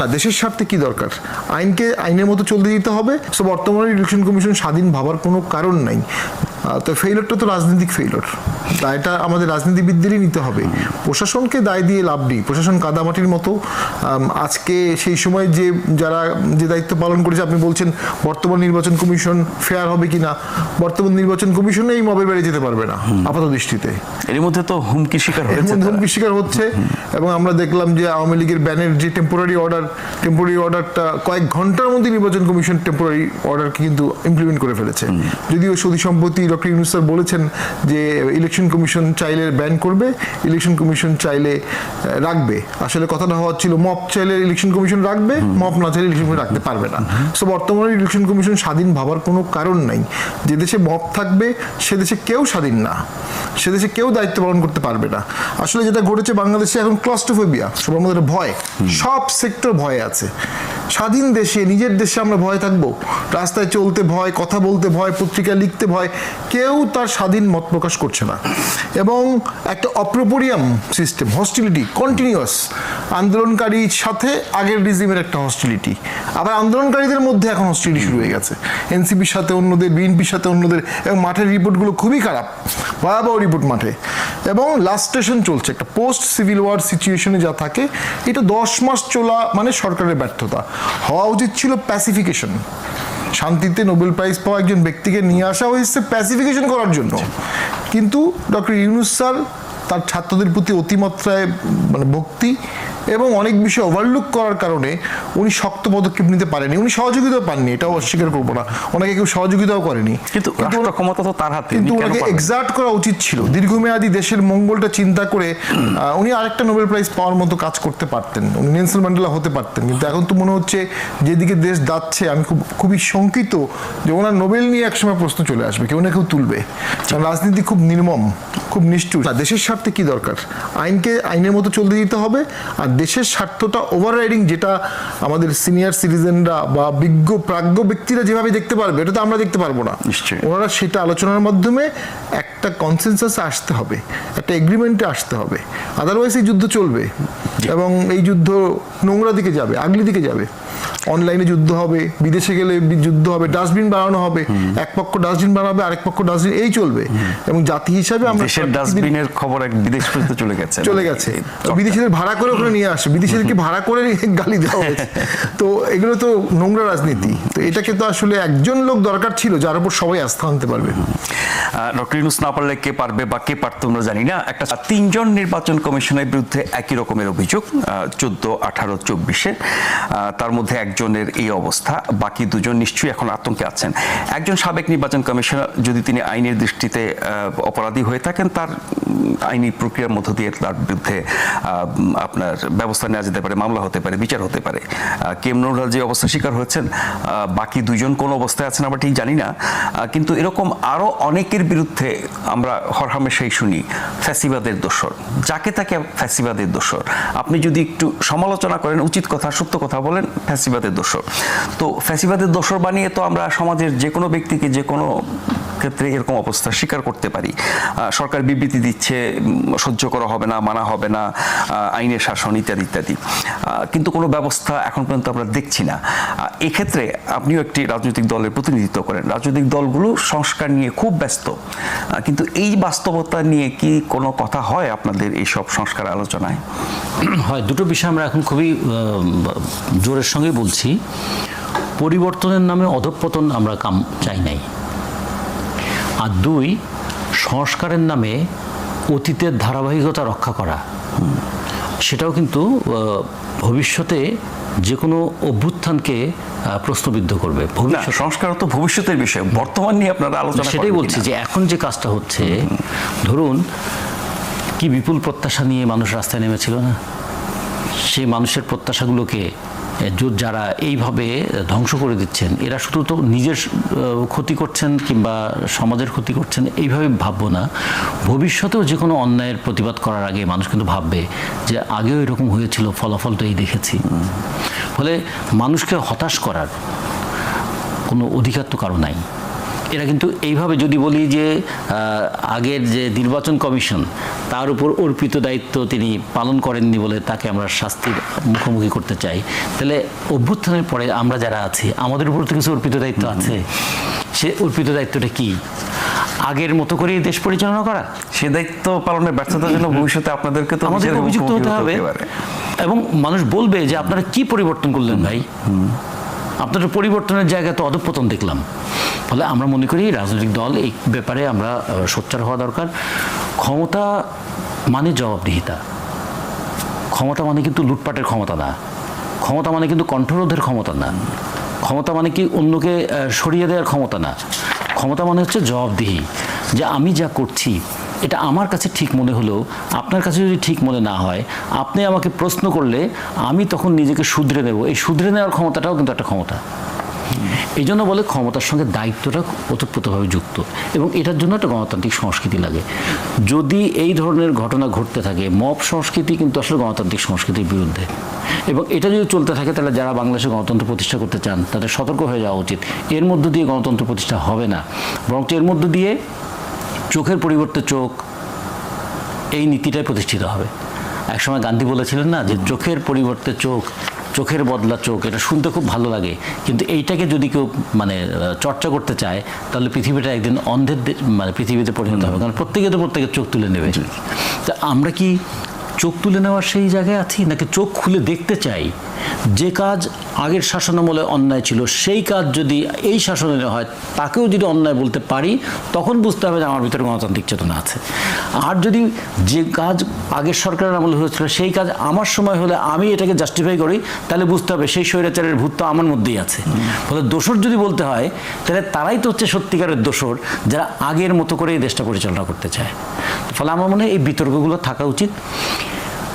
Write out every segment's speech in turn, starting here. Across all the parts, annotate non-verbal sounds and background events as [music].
না, দেশের স্বার্থে কি দরকার? আইনকে, আইনের মতো চলতে দিতে হবে। সো বর্তমানে ইলেকশন কমিশন স্বাধীন ভাবার কোনো কারণ নাই। তো ফেইলরটা তো রাজনৈতিক ফেইলর দায়টা আমাদের রাজনীতিবিদদেরই নিতে হবে। প্রশাসনকে দায় দিয়ে লাভ নেই। প্রশাসন কাদামাটির মতো। আজকে সেই সময় যে, যারা যে দায়িত্ব পালন করেছে, আপনি বলছেন বর্তমান নির্বাচন কমিশন ফেয়ার হবে কিনা? বর্তমান নির্বাচন কমিশনে এই মবের বেড়ে যেতে পারবে না আপাত দৃষ্টিতে। এর মধ্যে তো হুমকি শিকার হয়েছে। হুমকির শিকার হচ্ছে এবং আমরা দেখলাম যে আওয়ামী লীগের ব্যানের যে টেম্পোরারি অর্ডার টেম্পোরারি অর্ডারটা কয়েক ঘণ্টার মধ্যে নির্বাচন কমিশন টেম্পোরারি অর্ডারকে কিন্তু ইমপ্লিমেন্ট করে ফেলেছে। যদিও সতী সম্পত্তি ডক্টর ইউনুস স্যার বলেছেন যে ইলেকশন কমিশন চাইলে ব্যান করবে ইলেকশন কমিশন চাইলে রাখবে। আসলে কথাটা হওয়া ছিল মপ চাইলে ইলেকশন কমিশন রাখবে মপ না চাইলে ইলেকশন কমিশন রাখতে পারবে না। সো বর্তমানে ইলেকশন কমিশন স্বাধীন ভাবার কোনো কারণ নাই। যে দেশে মপ থাকবে সে দেশে কেউ স্বাধীন না। সে দেশে কেউ দায়িত্ব পালন করতে পারবে না। আসলে যেটা ঘটেছে বাংলাদেশে এখন ক্লস্টোফোবিয়া সবার মধ্যে ভয়। সব সেক্টর ভয়ে আছে। স্বাধীন দেশে নিজের দেশে আমরা ভয় থাকব। রাস্তায় চলতে ভয় কথা বলতে ভয় পত্রিকা লিখতে ভয়। কেউ তার স্বাধীন মত প্রকাশ করছে না। এবং একটা অপ্রোপোরিয়াম সিস্টেম হস্টিলিটি কন্টিনিউয়াস আন্দোলনকারীর সাথে আগের রিজিমের একটা হস্টিলিটি আবার আন্দোলনকারীদের মধ্যে এখন হস্টিলিটি শুরু হয়ে গেছে। এনসিপির সাথে অন্যদের বিএনপির সাথে অন্যদের এবং মাঠের রিপোর্টগুলো খুবই খারাপ। ভয়াবহ রিপোর্ট মাঠে। এবং লাস্ট স্টেশন চলছে, একটা পোস্ট সিভিল ওয়ার সিচুয়েশনে যা থাকে, এটা দশ মাস চলা মানে সরকারের ব্যর্থতা। হওয়া উচিত ছিল প্যাসিফিকেশন শান্তিতে নোবেল প্রাইজ পাওয়া একজন ব্যক্তিকে নিয়ে আসা হয়েছে প্যাসিফিকেশন করার জন্য। কিন্তু ডক্টর ইউনুস স্যার তার ছাত্রদের প্রতি অতিমাত্রায় মানে ভক্তি এবং অনেক বিষয় ওভারলুক করার কারণে উনি শক্ত পদক্ষেপ নিতে পারেনি। উনি সহযোগিতাও পাননি এটাও অস্বীকার করব না। ওনাকে কেউ সহযোগিতাও করেনি। কিন্তু ক্ষমতা তো তার হাতে কিন্তু ওনাকে? এক্সাক্ট করা উচিত ছিল। দীর্ঘমেয়াদী দেশের মঙ্গলটা চিন্তা করে উনি আরেকটা নোবেল প্রাইজ পাওয়ার মতো কাজ করতে পারতেন। উনি নেলসন ম্যান্ডেলা হতে পারতেন। কিন্তু এখন তো মনে হচ্ছে যেদিকে দেশ যাচ্ছে আমি খুব খুবই শঙ্কিত যে ওনার নোবেল নিয়ে একসময় প্রশ্ন চলে আসবে কেউ না কেউ তুলবে। কারণ রাজনীতি খুব নির্মম খুব নিষ্ঠুর। দেশের স্বার্থে কি দরকার? আইনকে আইনের মতো চলতে দিতে হবে আর দেশের স্বার্থটা ওভাররাইডিং যেটা আমাদের সিনিয়র সিটিজেনরা বা বিজ্ঞ প্রাজ্ঞ ব্যক্তিরা যেভাবে দেখতে পারবে এটা তো আমরা দেখতে পারব না। নিশ্চয়ই। ওনারা সেটা আলোচনার মাধ্যমে একটা কনসেনসাসে আসতে হবে একটা এগ্রিমেন্টে আসতে হবে। আদারওয়াইজ এই যুদ্ধ চলবে এবং এই যুদ্ধ নোংরা দিকে যাবে আগলি দিকে যাবে। অনলাইনে যুদ্ধ হবে বিদেশে গেলে যুদ্ধ হবে ডাস্টবিন বানানো হবে এক পক্ষ ডাস্টবিন বানাবে আরেক পক্ষ ডাস্টবিন এই চলবে। এবং জাতি হিসাবে আমরা দেশের ডাস্টবিনের খবর এক বিদেশ পর্যন্ত চলে গেছে। চলে গেছে। বিদেশিদের ভাড়া করে ওখানে নিয়ে আসে। বিদেশিদেরকে ভাড়া করে গালি দেওয়া হয়েছে। তো এগুলো তো নোংরা রাজনীতি। তো এটাকে তো আসলে একজন লোক দরকার ছিল যার উপর সবাই আস্থা আনতে পারবে। ডক্টর ইউনুস না পারলে কে পারবে বা কে পারতো আমরা জানি না। একটা তিনজন নির্বাচন কমিশনের বিরুদ্ধে একই রকমের অভিযোগ চোদ্দ আঠারো চব্বিশে তার মধ্যে একজনের এই অবস্থা, বাকি দুজন নিশ্চয়ই এখন আতঙ্কে আছেন। একজন সাবেক নির্বাচন কমিশনার, যদি তিনি আইনের দৃষ্টিতে অপরাধী হয়ে থাকেন, তার আইনি প্রক্রিয়ার মধ্য দিয়ে তার বিরুদ্ধে আপনার ব্যবস্থা নেওয়া যেতে পারে, মামলা হতে পারে, বিচার হতে পারে। কেম যে অবস্থা শিকার হয়েছেন বাকি দুজন কোন অবস্থায় আছেন আমরা ঠিক জানি না। কিন্তু এরকম আরও অনেকের বিরুদ্ধে আমরা হরহামেশাই শুনি, ফ্যাসিবাদের দোষর। যাকে তাকে ফ্যাসিবাদের দোষর। আপনি যদি একটু সমালোচনা করেন, উচিত কথা, সত্য কথা বলেন ফ্যাসিবাদের দোষর। তো ফ্যাসিবাদের দোষর বানিয়ে তো আমরা সমাজের যে কোনো ব্যক্তিকে যে কোনো ক্ষেত্রে এরকম অবস্থা স্বীকার করতে পারি। সরকার বিবৃতি দিচ্ছে সহ্য করা হবে না, মানা হবে না আইনের শাসন ইত্যাদি ইত্যাদি। কিন্তু কোনো ব্যবস্থা এখন পর্যন্ত আমরা দেখছি না। এক্ষেত্রে আপনিও একটি রাজনৈতিক দলের প্রতিনিধিত্ব করেন। রাজনৈতিক দলগুলো সংস্কার নিয়ে খুব ব্যস্ত। কিন্তু এই বাস্তবতা নিয়ে কি কোনো কথা হয় আপনাদের এই সব সংস্কার আলোচনায়? হয়, দুটো বিষয় আমরা এখন খুবই জোরের সঙ্গে বলছি পরিবর্তনের নামে অধঃপতন আমরা কাম চাই নাই। আর দুই সংস্কারের নামে অতীতের ধারাবাহিকতা রক্ষা করা। সেটাও কিন্তু ভবিষ্যতে যে কোনো অভ্যুত্থানকে প্রশ্নবিদ্ধ করবে। ভবিষ্যৎ সংস্কার তো ভবিষ্যতের বিষয়। বর্তমান নিয়ে আপনারা আলোচনা সেটাই বলছি যে এখন যে কাজটা হচ্ছে ধরুন কি বিপুল প্রত্যাশা নিয়ে মানুষ রাস্তায় নেমেছিল না? সেই মানুষের প্রত্যাশাগুলোকে যারা এইভাবে ধ্বংস করে দিচ্ছেন, এরা শুধু তো নিজের ক্ষতি করছেন কিংবা সমাজের ক্ষতি করছেন এইভাবে ভাববো না। ভবিষ্যতেও যে কোনো অন্যায়ের প্রতিবাদ করার আগে মানুষ কিন্তু ভাববে যে আগেও এরকম হয়েছিল, ফলাফল তো এই দেখেছি। ফলে মানুষকে হতাশ করার কোনো অধিকার তো কারও নাই। এরা কিন্তু এইভাবে যদি বলি যে আগের যে নির্বাচন কমিশন তার উপর অর্পিত দায়িত্ব তিনি পালন করেননি বলে তাকে আমরা শাস্তির মুখোমুখি করতে চাই। তাহলে অভ্যুত্থানের পরে আমরা যারা আছি আমাদের উপর তো কিছু অর্পিত দায়িত্ব আছে। সে অর্পিত দায়িত্বটা কি? আগের মতো করেই দেশ পরিচালনা করা? সে দায়িত্ব পালনের ব্যর্থতার জন্য ভবিষ্যতে আপনাদেরকে তো আমাদের অভিযুক্ত হতে হবে। এবং মানুষ বলবে যে আপনারা কি পরিবর্তন করলেন ভাই? আপনাদের পরিবর্তনের জায়গায় তো অধঃপতন দেখলাম। ফলে আমরা মনে করি রাজনৈতিক দল এই ব্যাপারে আমরা সোচ্চার হওয়া দরকার। ক্ষমতা মানে জবাবদিহিতা। ক্ষমতা মানে কিন্তু লুটপাটের ক্ষমতা না। ক্ষমতা মানে কিন্তু কণ্ঠরোধের ক্ষমতা না। ক্ষমতা মানে কি অন্যকে সরিয়ে দেওয়ার ক্ষমতা না। ক্ষমতা মানে হচ্ছে জবাবদিহি। যে আমি যা করছি এটা আমার কাছে ঠিক মনে হলেও, আপনার কাছে যদি ঠিক মনে না হয়, আপনি আমাকে প্রশ্ন করলে আমি তখন নিজেকে শুধরে নেব। এই শুধরে নেওয়ার ক্ষমতাটাও কিন্তু একটা ক্ষমতা। এই জন্য বলে ক্ষমতার সঙ্গে দায়িত্বটা ওতপ্রোতভাবে যুক্ত এবং এটার জন্য একটা গণতান্ত্রিক সংস্কৃতি লাগে। যদি এই ধরনের ঘটনা ঘটতে থাকে, মব সংস্কৃতি কিন্তু আসলে গণতান্ত্রিক সংস্কৃতির বিরুদ্ধে। এবং এটা যদি চলতে থাকে, তাহলে যারা বাংলাদেশে গণতন্ত্র প্রতিষ্ঠা করতে চান, তাদের সতর্ক হয়ে যাওয়া উচিত। এর মধ্য দিয়ে গণতন্ত্র প্রতিষ্ঠা হবে না। বরঞ্চ এর মধ্য দিয়ে চোখের পরিবর্তে চোখ এই নীতিটাই প্রতিষ্ঠিত হবে। একসময় গান্ধী বলেছিলেন না যে চোখের পরিবর্তে চোখ চোখের বদলা চোখ। এটা শুনতে খুব ভালো লাগে। কিন্তু এইটাকে যদি কেউ মানে চর্চা করতে চায় তাহলে পৃথিবীটা একদিন অন্ধের মানে পৃথিবীতে পরিণত হবে। কারণ প্রত্যেকে তো প্রত্যেকের চোখ তুলে নেবে। তা আমরা কি চোখ তুলে নেওয়ার সেই জায়গায় আছি? নাকি চোখ খুলে দেখতে চাই? যে কাজ আগের শাসনামলে অন্যায় ছিল, সেই কাজ যদি এই শাসনে হয়, তাকেও যদি অন্যায় বলতে পারি, তখন বুঝতে হবে যে আমার ভিতরে গণতান্ত্রিক চেতনা আছে। আর যদি যে কাজ আগের সরকারের আমলে হয়েছিল, সেই কাজ আমার সময় হলে আমি এটাকে জাস্টিফাই করি, তাহলে বুঝতে হবে সেই স্বৈরাচারের ভূত তো আমার মধ্যেই আছে। ফলে দোষর যদি বলতে হয়, তাহলে তারাই তো হচ্ছে সত্যিকারের দোষর, যারা আগের মতো করে এই দেশটা পরিচালনা করতে চায়। ফলে আমার মনে হয় এই বিতর্কগুলো থাকা উচিত।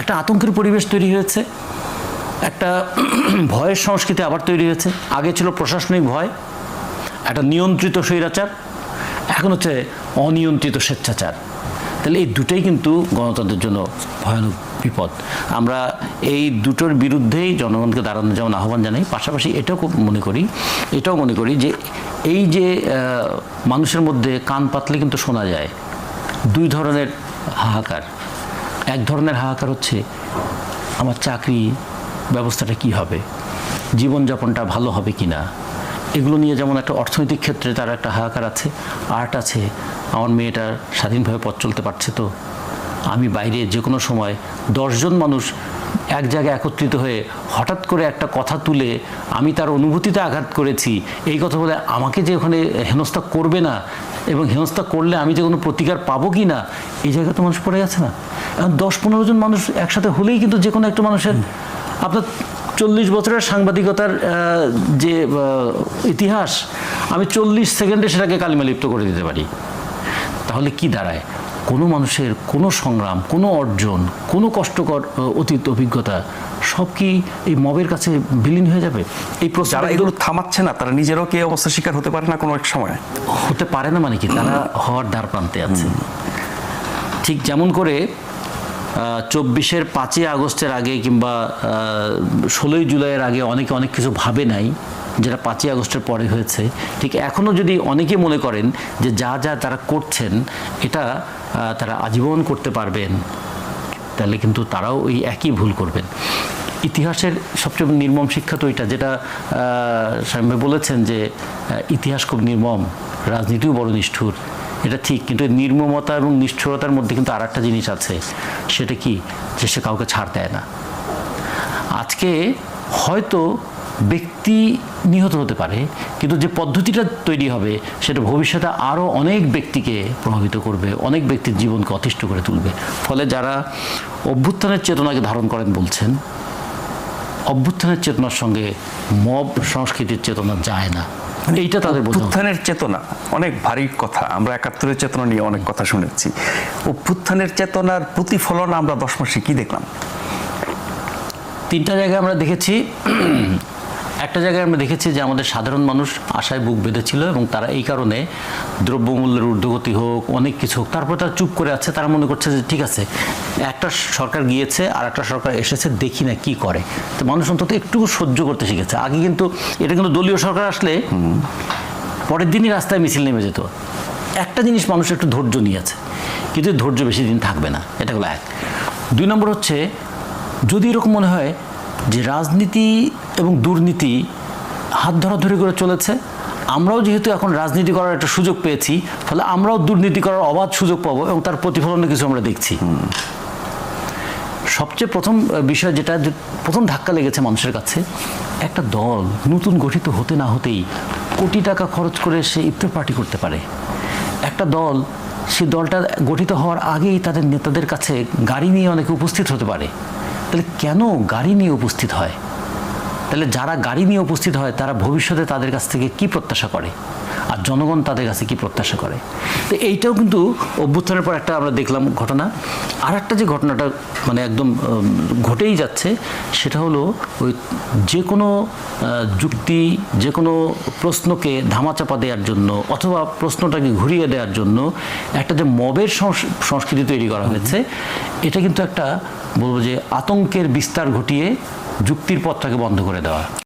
একটা আতঙ্কের পরিবেশ তৈরি হয়েছে। একটা [clears throat] ভয়ের সংস্কৃতি আবার তৈরি হয়েছে। আগে ছিল প্রশাসনিক ভয়, একটা নিয়ন্ত্রিত স্বৈরাচার, এখন হচ্ছে অনিয়ন্ত্রিত স্বেচ্ছাচার। তাহলে এই দুটোই কিন্তু গণতন্ত্রের জন্য ভয়ানক বিপদ। আমরা এই দুটোর বিরুদ্ধেই জনগণকে দাঁড়ানো যেমন আহ্বান জানাই, পাশাপাশি এটাও খুব মনে করি, এটাও মনে করি যে এই যে মানুষের মধ্যে কান পাতলে কিন্তু শোনা যায়। দুই ধরনের হাহাকার। এক ধরনের হাহাকার হচ্ছে, আমার চাকরি ব্যবস্থাটা কি হবে? জীবনযাপনটা ভালো হবে কি না এগুলো নিয়ে যেমন একটা অর্থনৈতিক ক্ষেত্রে তার একটা হাহাকার আছে, আর্ট আছে, আমার মেয়েটার স্বাধীনভাবে পথ চলতে পারছে তো। আমি বাইরে যে কোনো সময় দশজন মানুষ এক জায়গায় একত্রিত হয়ে হঠাৎ করে একটা কথা তুলে আমি তার অনুভূতিতে আঘাত করেছি, এই কথা বলে আমাকে যে ওখানে হেনস্থা করবে না এবং হেনস্থা করলে আমি যে কোনো প্রতিকার পাবো কি না, এই জায়গায় তো মানুষ পড়ে গেছে না। দশ পনেরো জন মানুষ একসাথে হলেই কিন্তু যে কোনো একটা মানুষের আপনার চল্লিশ বছরের সাংবাদিকতার যে ইতিহাস আমি চল্লিশ সেকেন্ডে সেটাকে কালিমা লিপ্ত করে দিতে পারি। তাহলে কি দাঁড়ায়? কোনো মানুষের কোনো সংগ্রাম কোনো অর্জন কোনো কষ্টকর অতীত অভিজ্ঞতা সব কি এই মবের কাছে বিলীন হয়ে যাবে? এই যারা এগুলো থামাচ্ছে না তারা নিজেরাও কি অবস্থা শিকার হতে পারে না কোনো এক সময়? হতে পারে না মানে কি? তারা হওয়ার দ্বার প্রান্তে আছে। ঠিক যেমন করে চব্বিশের পাঁচই আগস্টের আগে কিংবা ষোলোই জুলাইয়ের আগে অনেকে অনেক কিছু ভাবে নাই, যেটা পাঁচই আগস্টের পরে হয়েছে। ঠিক এখনও যদি অনেকে মনে করেন যে যা যা তারা করছেন, এটা তারা আজীবন করতে পারবেন, তাহলে কিন্তু তারাও ওই একই ভুল করবেন। ইতিহাসের সবচেয়ে নির্মম শিক্ষা তো এটা, যেটা স্বামী বলেছেন যে ইতিহাস খুব নির্মম, রাজনীতিও বড় নিষ্ঠুর। এটা ঠিক, কিন্তু নির্মমতা এবং নিষ্ঠুরতার মধ্যে কিন্তু আর একটা জিনিস আছে। সেটা কি? যে সে কাউকে ছাড় দেয় না। আজকে হয়তো ব্যক্তি নিহত হতে পারে, কিন্তু যে পদ্ধতিটা তৈরি হবে, সেটা ভবিষ্যতে আরও অনেক ব্যক্তিকে প্রভাবিত করবে, অনেক ব্যক্তির জীবনকে অতিষ্ঠ করে তুলবে। ফলে যারা অভ্যুত্থানের চেতনাকে ধারণ করেন বলছেন অভ্যুত্থানের চেতনার সঙ্গে মব সংস্কৃতির চেতনা যায় না। এইটা তাদের অভ্যুত্থানের চেতনা অনেক ভারী কথা। আমরা একাত্তরের চেতনা নিয়ে অনেক কথা শুনেছি। অভ্যুত্থানের চেতনার প্রতিফলন আমরা দশ মাসে কি দেখলাম? তিনটা জায়গায় আমরা দেখেছি একটা জায়গায় আমরা দেখেছি যে আমাদের সাধারণ মানুষ আশায় বুক বেঁধেছিল এবং তারা এই কারণে দ্রব্যমূল্যের ঊর্ধ্বগতি হোক, অনেক কিছু হোক, তারপর তারা চুপ করে আছে, তারা মনে করছে যে ঠিক আছে, একটা সরকার গিয়েছে আর একটা সরকার এসেছে, দেখি না কি করে। তো মানুষ অন্তত একটু সহ্য করতে শিখেছে। আগে কিন্তু, এটা কিন্তু দলীয় সরকার আসলে পরের দিনই রাস্তায় মিছিল নেমে যেত। একটা জিনিস মানুষ একটু ধৈর্য নিয়েছে, কিন্তু ধৈর্য বেশি দিন থাকবে না, এটা হলো এক। দুই নম্বর হচ্ছে, যদি এরকম মনে হয় যে রাজনীতি এবং দুর্নীতি হাত ধরাধরি করে চলেছে, আমরাও যেহেতু এখন রাজনীতি করার একটা সুযোগ পেয়েছি, ফলে আমরাও দুর্নীতি করার অবাধ সুযোগ পাবো এবং তার প্রতিফলনে কিছু আমরা দেখছি। সবচেয়ে প্রথম বিষয় যেটা প্রথম ধাক্কা লেগেছে মানুষের কাছে, একটা দল নতুন গঠিত হতে না হতেই কোটি টাকা খরচ করে সে ইফতার পার্টি করতে পারে। একটা দল সেই দলটা গঠিত হওয়ার আগেই তাদের নেতাদের কাছে গাড়ি নিয়ে অনেকে উপস্থিত হতে পারে। তাহলে কেন গাড়ি নিয়ে উপস্থিত হয়? তাহলে যারা গাড়ি নিয়ে উপস্থিত হয়, তারা ভবিষ্যতে তাদের কাছ থেকে কি প্রত্যাশা করে? আর জনগণ তাদের কাছে কি প্রত্যাশা করে? তো এইটাও কিন্তু অভ্যুত্থানের পর একটা আমরা দেখলাম ঘটনা। আর একটা যে ঘটনাটা মানে একদম ঘটেই যাচ্ছে, সেটা হলো ওই যে কোনো যুক্তি যে কোনো প্রশ্নকে ধামাচাপা দেওয়ার জন্য অথবা প্রশ্নটাকে ঘুরিয়ে দেওয়ার জন্য একটা যে মবের সংস- সংস্কৃতি তৈরি করা হয়েছে, এটা কিন্তু একটা বলব যে আতঙ্কের বিস্তার ঘটিয়ে যুক্তির পথটাকে বন্ধ করে দেওয়া।